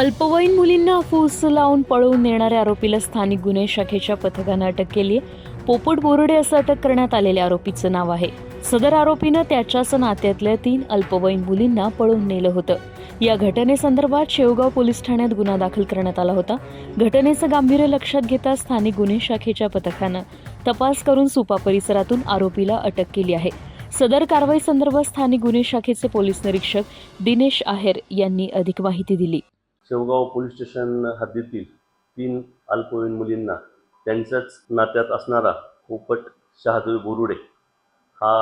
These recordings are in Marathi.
अल्पवयीन मुलींना फूस लावून पळवून नेणाऱ्या आरोपीला स्थानिक गुन्हे शाखेच्या पथकानं अटक केली आहे. पोपट बोर्डे असं अटक करण्यात आलेल्या आरोपीचं नाव आहे. सदर आरोपीनं त्याच्याच नात्यातल्या तीन अल्पवयीन मुलींना पळवून नेलं होतं. या घटनेसंदर्भात शेवगाव पोलीस ठाण्यात गुन्हा दाखल करण्यात आला होता. घटनेचं गांभीर्य लक्षात घेता स्थानिक गुन्हे शाखेच्या पथकानं तपास करून सुपा परिसरातून आरोपीला अटक केली आहे. सदर कारवाई संदर्भात स्थानिक गुन्हे शाखेचे पोलीस निरीक्षक दिनेश आहेर यांनी अधिक माहिती दिली. शेवगाव पोलीस स्टेशन हद्दीतील तीन अल्पवयीन मुलींना त्यांच्याच नात्यात असणारा पोपट शहादेव बोरुडे हा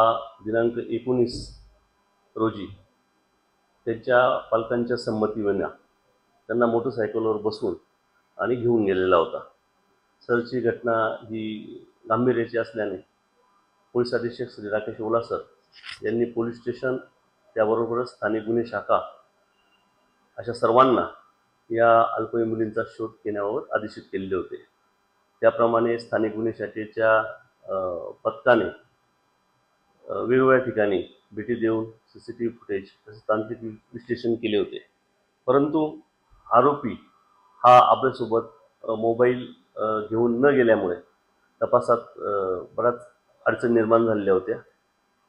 दिनांक एकोणीस रोजी त्यांच्या पालकांच्या संमतीविना त्यांना मोटरसायकलवर बसवून आणि घेऊन गेलेला होता. सरची घटना ही गांभीर्याची असल्याने पोलीस अधीक्षक श्री राकेश ओलासर यांनी पोलीस स्टेशन त्याबरोबरच स्थानिक गुन्हे शाखा अशा सर्वांना या अल्पवयीन मुलींचा शोध घेण्यावर आदेशित केलेले होते. त्याप्रमाणे स्थानिक गुन्हे शाखेच्या पथकाने वेगवेगळ्या ठिकाणी भेटी देऊन C C T V footage तसेच तांत्रिक वि- विश्लेषण केले होते. परंतु आरोपी हा आपल्यासोबत मोबाईल घेऊन न गेल्यामुळे तपासात बऱ्याच अडचणी निर्माण झालेल्या होत्या.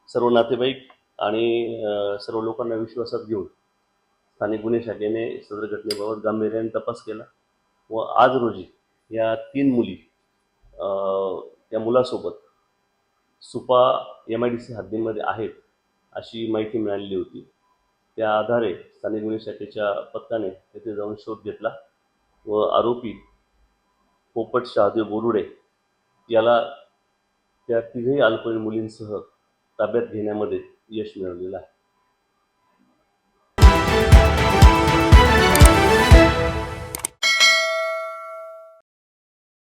सर्व नातेवाईक आणि सर्व लोकांना विश्वासात घेऊन स्थानिक गुन्हे शाखेने सदर घटनेबाबत गांभीर्याने तपास केला व आज रोजी या तीन मुली त्या मुलासोबत Supa M I D C हद्दीमध्ये आहेत अशी माहिती मिळालेली होती. त्या आधारे स्थानिक गुन्हे शाखेच्या पथकाने तेथे जाऊन शोध घेतला व आरोपी पोपट शहादेव बोरुडे याला त्या तिघही अल्पवयीन मुलींसह ताब्यात घेण्यामध्ये यश मिळवलेलं आहे.